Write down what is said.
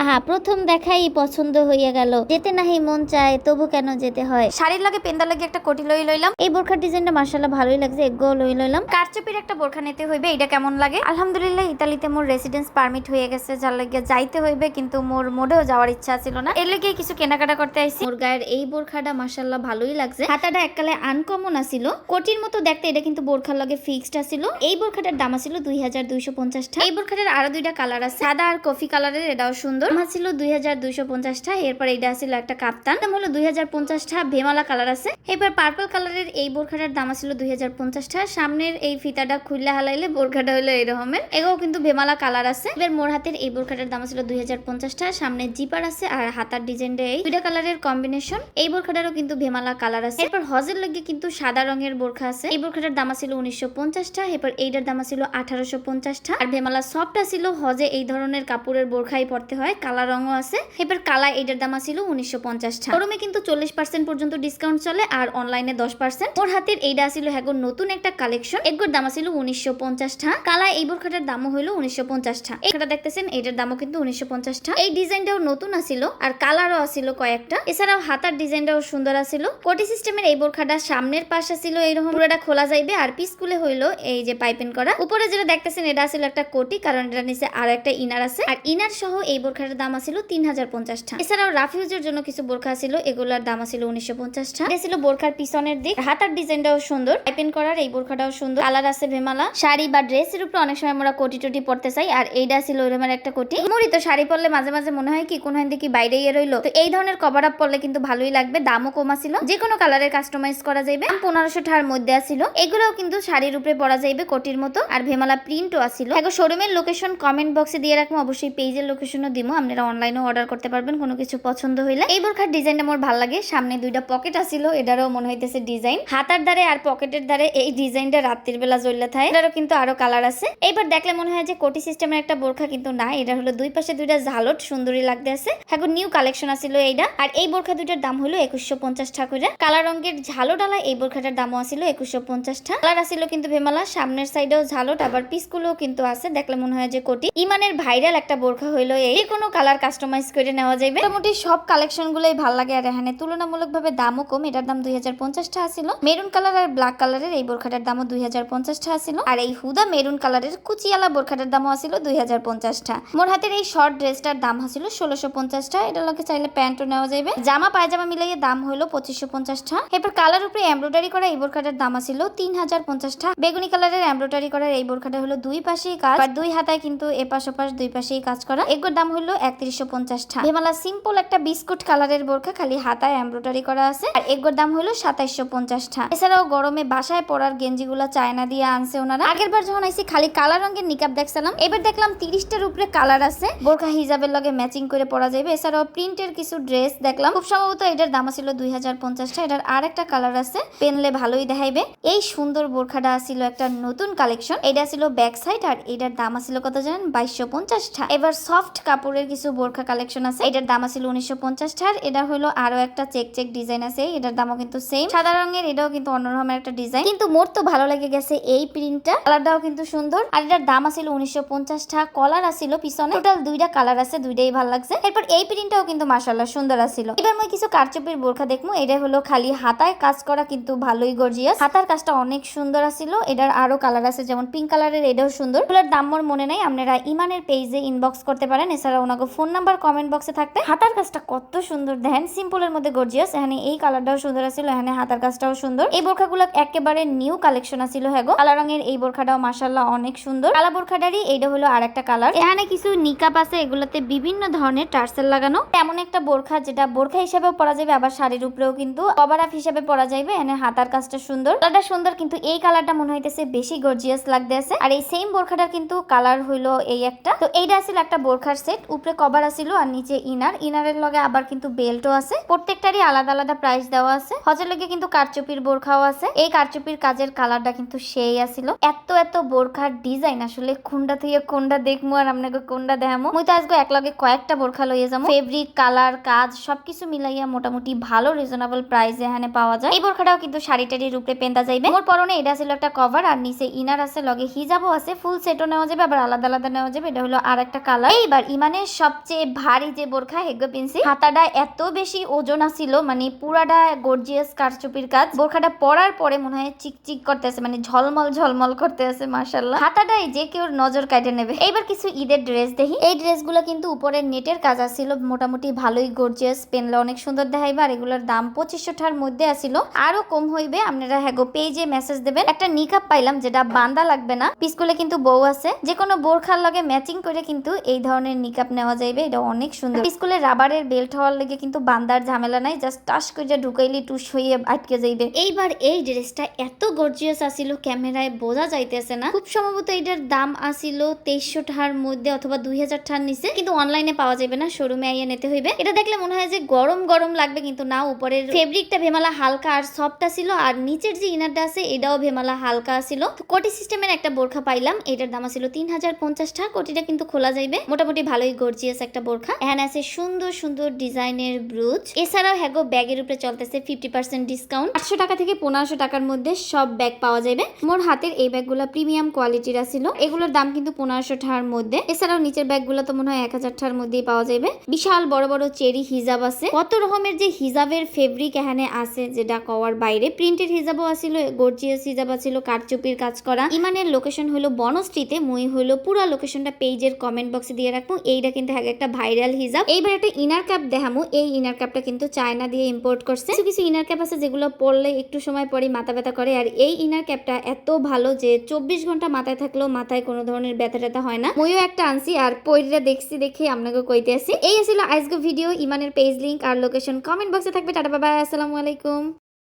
আহা প্রথম দেখাই পছন্দ হইয়া গেল। যেতে নাহি মন চায় তবু কেন যেতে হয়? শাড়ির লগে পেন্দার লগে একটা কোটি লই লইলাম। এই বোরখার ডিজাইনটা মার্শাল্লাহ ভালোই লাগছে এগো লই লইলাম। কারচুপির একটা বোরখা নিতে হইবে এটা কেমন লাগে? আলহামদুলিল্লাহ ইতালিতে মোর রেসিডেন্স পারমিট হয়ে গেছে যার লাগে যাইতে হইবে কিন্তু মোর মোড়েও যাওয়ার ইচ্ছা ছিল না। এর লেগে কিছু কেনাকাটা করতে আইছি। মোর গায়ের এই বোরখাটা মার্শাল্লাহ ভালোই লাগছে। হাতাটা এককালে আনকমন আসিল কোটির মতো দেখতে এটা কিন্তু বোরখার লগে ফিক্সড আসিল এই বোরখাটার দাম আসিল দুই হাজার দুইশো পঞ্চাশটা এই বোরখাটার আরও দুইটা কালার আছে। সাদা আর কফি কালারের এটাও সুন্দর। দাম ছিল দুই হাজার দুইশো পঞ্চাশটা, এরপর এইটা ছিল একটা কাপ্তান। দাম হলো দুই হাজার পঞ্চাশটা, ভেমালা কালার আছে। এবার পার্পল কালারের এই বোরখাটার দাম ছিল দুই হাজার পঞ্চাশটা। সামনের এই ফিতাটা খুললে হালাইলে বোরখাটা হলো এরকমের। এগো কিন্তু ভেমালা কালার আছে। এবার মোর হাতের এই বোরখাটার দাম ছিল দুই হাজার পঞ্চাশটা। সামনে জিপার আছে আর হাতার ডিজাইনটা এই। দুইটা কালারের কম্বিনেশন এই বোরখাটারও কিন্তু ভেমালা কালার আছে। এরপর হজের লগে কিন্তু সাদা রঙের বোরখা আছে। এই বোরখাটার দাম ছিল উনিশশো পঞ্চাশটা। এরপর এইটার দাম ছিল আঠারোশো পঞ্চাশটা। আর ভেমালা সফট ছিল হজে এই ধরনের কাপড়ের বোরখাই পড়তে হয়। কালা রঙও আছে। এবার কালা এটার দাম ছিল উনিশশো পঞ্চাশটা শোরুমে কিন্তু চল্লিশ পার্সেন্ট পর্যন্ত ডিসকাউন্ট চলে আর অনলাইনে দশ পার্সেন্ট ওর হাতের এইটা ছিল হ্যাগো নতুন একটা কালেকশন এগুলোর দাম ছিল উনিশশো পঞ্চাশটা কালা এই বোরখাটার দামও হলো উনিশশো পঞ্চাশটা এটা দেখতেছেন, এটার দামও কিন্তু উনিশশো পঞ্চাশটা এই ডিজাইনটাও নতুন আসিল আর কালারও আসিল কয়েকটা। এছাড়াও হাতার ডিজাইনটাও সুন্দর আসিল কোটি সিস্টেমের এই বোরখাটা সামনের পাশে ছিল এইরকম। পুরোটা খোলা যাইবে আর পিসকুলে হইল এই যে পাইপিং করা। উপরে যেটা দেখতেছেন, এটা ছিল একটা কোটি, কারণ এটা নিচে আর একটা ইনার আছে। আর ইনার সহ এই বোরখাটার দাম আছিল তিন হাজার পঞ্চাশটা এছাড়াও রাফিউজের জন্য কিছু বোরখা ছিল, এগুলার দাম আছিল উনিশশো পঞ্চাশটা এটা ছিল বোরখার পিছনের দিক। হাতার ডিজাইনটাও সুন্দর। পাইপিং করার এই বোরখাটাও সুন্দর। কালার আছে ভেমালা। শাড়ি বা ড্রেসের উপরে অনেক সময় আমরা কোটি টোটি পড়তে চাই, আর এইটা ছিল ওরকমের একটা কোটি। মুড়ি তো শাড়ি পরলে মাঝে মাঝে মনে হয় কি, কোন হাইন কি বাইরে ইয়ে রইল? তো এই ধরনের কভার আপ পরলে কিন্তু ভালোই লাগবে, দামও কম ছিল যে কোনো কালারের কাস্টমাইজ করা যাইবে। পনেরোশো টাকার মধ্যে আসিল এগুলোও কিন্তু শাড়ির উপরে পরা যাইবে কোটির মতো। আর ভেমালা প্রিন্টও আসিল এখন শোরুমের লোকেশন কমেন্ট বক্সে দিয়ে রাখব, অবশ্যই পেজের লোকেশনও দিব। আপনারা অনলাইনেও অর্ডার করতে পারবেন, কোনো কিছু পছন্দ হইলে। এই বোরখার ডিজাইনটা আমার ভালো লাগে, সামনে দুইটা পকেট আসিল এটারও মনে হইতেছে ডিজাইন হাতার দ্বারে আর পকেটের দ্বারে এই ডিজাইনটা রাত্রির বেলা জ্বললে থাকে এটারও কিন্তু আরও কালার আছে। এইবার দেখলে মনে হয় যে কোটি সিস্টেমের একটা বোরখা কিন্তু না এটা হলো দুই পাশে দুইটা ঝালট সুন্দরী লাগতে আছে এখন নিউ কালেকশন আসিল এইটা। আর এই বোরখা দুইটার দাম হলো একুশশো পঞ্চাশ ঠাকুরের কালা রঙের ঝালো ডালা এই বোরখাটার দামও আসিল একুশশো পঞ্চাশটা কালার আসিল কিন্তু ভেমালা, সামনের সাইডেও ঝালট, আবার পিসগুলোও কিন্তু আছে, দেখলে মনে হয় যে কোটি। ইমানের ভাইরাল একটা বোরখা হইল এই। কোনো কালার কাস্টমাইজ করে নেওয়া যাবে মোটামুটি সব কালেকশন গুলোই ভালো লাগে আর এখানে। তুলনামূলক ভাবে দামও কম, এটার দাম দুই হাজার পঞ্চাশ টাকা মেরুন কালার আর ব্ল্যাক কালারের এই বোরখাটার দামও দুই হাজার পঞ্চাশ টাকা আর এই হুদা মেরুন কালারের কুচিয়ালা বোরখাটার দামও আসিল দুই হাজার পঞ্চাশ টাকা। মোর হাতের এই শর্ট ড্রেসটার দাম আসিল ষোলোশো পঞ্চাশ টাকা। এটা লোকে চাইলে প্যান্টও নেওয়া যাবে জামা, পায়জামা মিলাইয়ে দাম হলো পঁচিশশো পঞ্চাশ টাকা। এরপর কালার উপরে এমব্রয়ডারি করা এই বোরখাটার দাম আসিল তিন হাজার পঞ্চাশ টাকা। বেগুনি কালারের এমব্রয়ডারি করার এই বোরখাটা হলো দুই পাশেই কাজ। আর দুই হাতায় কিন্তু এপাশ ওপাশ দুই পাশেই কাজ করা। এগুলোর দাম হলো একত্রিশশো পঞ্চাশ টাকা হিমালা সিম্পল একটা বিস্কুট কালারের বোরখা খালি হাতায় এমব্রয়ডারি করা আছে। আর এগুলোর দাম হলো সাতাইশশো পঞ্চাশ টাকা এছাড়াও গরমে বাসায় পরার গেঞ্জিগুলো চায়না দিয়ে আনছে ওনারা। আগের বার যখন আইসি খালি কালা রঙের নিকাব দেখছিলাম, এবার দেখলাম তিরিশটার উপরে কালার আছে। বোরখা হিজাবের লগে ম্যাচিং করে পরা যাবে এছাড়াও প্রিন্টের কিছু ড্রেস দেখলাম। খুব সম্ভবত এটার দাম ছিল দুই হাজার পঞ্চাশটা এটার আর একটা কালার আছে, পেনলে ভালোই দেখাইবে। এই সুন্দর বোরখাটা ছিল একটা নতুন কালেকশন এটা ছিল ব্যাক সাইড আর এটার দাম ছিল কত জানেন? বাইশশো পঞ্চাশ টাকা এবার সফট কাপড়ের কিছু বোরখা কালেকশন আছে। এটার দাম ছিল উনিশশো পঞ্চাশ এটা হলো আরও একটা চেক চেক ডিজাইন আছে। এটার দামও কিন্তু সেম সাদা রঙের, এটাও কিন্তু অন্যরকমের একটা ডিজাইন কিন্তু মোর তো ভালো লেগে গেছে এই প্রিন্টটা কালারটাও কিন্তু সুন্দর। আর এটার দাম আছিল উনিশশো পঞ্চাশ টাকা। কলার আসিল পিছনে। টোটাল দুইটা কালার আছে, দুইটাই ভালো লাগছে। এরপর এই প্রিন্টটাও কিন্তু মাসাল্লাহ সুন্দর আসিল এবার মই কিছু কারচুপির বোরখা দেখব এটা হলো খালি হাতায় কাজ করা কিন্তু ভালোই গর্জিয়াস হাতার কাজটা অনেক সুন্দর আসিল এটার আরও কালার আছে, যেমন পিঙ্ক কালারের এটাও সুন্দর। এগুলোর দাম মনে নাই। আপনারা ইমানের পেজে ইনবক্স করতে পারেন। এছাড়া ওনাকে ফোন নাম্বার কমেন্ট বক্সে থাকবে। হাতার কাজটা কত সুন্দর। দেখেন সিম্পলের মধ্যে গর্জিয়াস এখানে এই কালারটাও সুন্দর আছিল, এখানে হাতার কাজটাও সুন্দর। এই বোরখাগুলো একেবারে নিউ কালেকশন আছিল হ্যাগো কালা রঙের এই বোরখাটাও মাসাল্লাহ অনেক সুন্দর। কালা বোরখাটারই এইটা হলো আর একটা কালার এখানে কিছু নিকাপ আছে, এগুলোতে বিভিন্ন ধরনের টার্সেল লাগানো। এমন একটা বোরখা, যেটা বোরখা হিসেবেও পরা যাবে, আবার শাড়ির উপরেও কিন্তু কভার আপ হিসেবে পরা যাবে এখানে হাতার কাজটা সুন্দর। কালারটা সুন্দর, কিন্তু এই কালারটা মনে হইতেছে বেশি গর্জিয়াস লাগতে আছে। আর এই সেম বোরখাটার কিন্তু কালার হইল এই একটা। তো এইটা আছিল একটা বোরখার সেট উপরে কভার আছিল আর নিচে ইনার। ইনারের লগে আবার কিন্তু বেল্টও আছে। প্রত্যেকটারই আলাদা আলাদা প্রাইস দেওয়া আছে। হজের লগে কিন্তু কারচুপির বোরখাও আছে। এই কারচুপির কাজের কালারটা কিন্তু সেই আছিল। এত এত বোরখার ডিজাইন আসলে কোনটা থেকে কোনটা দেখব আর আপনাকে কোনটা দেখামো? মুই তো আজকে এক লগে কয়েকটা বোরখা লইয়ে যাব ফেব্রিক কালার কাজ সবকিছু মিলাইয়া মোটামুটি ভালো রিজনেবল প্রাইসে এখানে পাওয়া যায়। এই বোরখাটাও কিন্তু শাড়ি টাড়ির উপরে পেন্দা যাইবে। মোর পরনে এটা ছিল একটা কভার আর নিচে ইনার আছে, লগে হিজাবও আছে। ফুল সেটও নেওয়া যাবে, আবার আলাদা আলাদা নেওয়া যাবে। এটা হলো আর একটা কালার এইবার ইমানের সবচেয়ে ভারী যে বোরখা হেগো পিনছি হাতাটা এত বেশি ওজন আছিল মানে পুরাটা গর্জিয়াস কারচুপির কাজ। বোরখাটা পরার পরে মনে হয় চিকচিক করতেছে মানে ঝলমল ঝলমল করতে আছে মার্শাল্লাহ হাতাটাই যে কেউ নজর কাটে নেবে। এইবার কিছু ঈদের ড্রেস দেখি। এই ড্রেসগুলো কিন্তু উপরে নেটের কাজ আছিল মোটামুটি ভালোই গর্জিয়াস পেনলে অনেক সুন্দর দেখাইবে, আর এগুলোর দাম পঁচিশশো টাকার মধ্যে আসিল আরও কম হইবে, আপনারা হ্যাগো পেজে মেসেজ দেবেন। একটা নিকাপ পাইলাম, যেটা বান্দা লাগবে না পিসকুলে কিন্তু বউ আছে। যে কোনো বোরখার লগে ম্যাচিং করে কিন্তু এই ধরনের নিকাপ নেওয়া যাইবে, এটা অনেক সুন্দর। স্কুলে রাবারের বেল্ট হওয়ার লেগে কিন্তু বান্দার ঝামেলা নাই জাস্ট টাস করে ঢুকাইলি টুস হইয়ে আটকে যাইবে। এইবার এই ড্রেসটা এত গর্জিয়াস আসিল, ক্যামেরায় বোঝা যাইতেছে না। খুব সম্ভবত এটার দাম আসিল তেইশশো টাকার মধ্যে অথবা দুই হাজার টাকার নিচে, কিন্তু অনলাইনে পাওয়া যাবে না শোরুমে আইয়া নিতে হইবে। এটা দেখলে মনে হয় যে গরম গরম লাগবে, কিন্তু না, উপরের ফেব্রিকটা ভেমালা হালকা আর সফট ছিল, আর নিচের যে ইনারটা আছে, এটাও ভেমালা হালকা ছিল কোটি সিস্টেমের একটা বোরখা পাইলাম, এটার দাম ছিল তিন হাজার পঞ্চাশ টাকা কোটিটা কিন্তু খোলা যাইবে। মোটামুটি ভালোই গর্জিয়াস একটা বোরখা। এখানে আছে সুন্দর সুন্দর ডিজাইনের ব্রুজ এছাড়াও হ্যাগো, ব্যাগের উপরে চলতেছে ফিফটি পার্সেন্ট ডিসকাউন্ট আটশো টাকা থেকে পনেরোশো টাকার মধ্যে সব ব্যাগ পাওয়া যাবে। মোর হাতের এই ব্যাগ ব্যাগগুলো প্রিমিয়াম কোয়ালিটির ছিল। এগুলোর দাম কিন্তু পনেরোশো টাকার মধ্যে। এছাড়াও নিচের ব্যাগ ব্যাগগুলো তো মনে হয় এক হাজার টাকার মধ্যেই পাওয়া যাবে। বিশাল বড় বড় চেরি হিজাব আছে। কত রকমের যে হিজাবের ফেব্রিক এখানে আছে যেটা কওয়ার বাইরে। প্রিন্টেড হিজাবও আছিল গর্জিয়াস হিজাব আছিল, কারচুপির কাজ করা। ইমানের লোকেশন হলো বনশ্রীতে। মুই হলো পুরো লোকেশনটা পেজের কমেন্ট বক্সে দিয়ে রাখব। এইটা কিন্তু এক একটা ভাইরাল হিজাব। এইবার একটা ইনার ক্যাপ দেখামু। এই ইনার ক্যাপটা কিন্তু চায়না দিয়ে ইম্পোর্ট করছে। কিছু কিছু ইনার ক্যাপ আছে যেগুলো পরলে একটু সময় পরে মাথা ব্যথা করে। আর এই ইনার ক্যাপটা এত ভালো যে চব্বিশ ঘণ্টা মাথায় থাকলেও মাথায় কোনো ধরনের ব্যথা ট্যাথা হয় না। মইও একটা আনছি আর পইরা দেখছি, দেখে আপনাকে কইতে আসি। এই ছিল আজকে ভিডিও ইমানের পেজ লিঙ্ক আর লোকেশন কমেন্ট বক্সে থাকবে। টাটা বাবা আসসালামু আলাইকুম।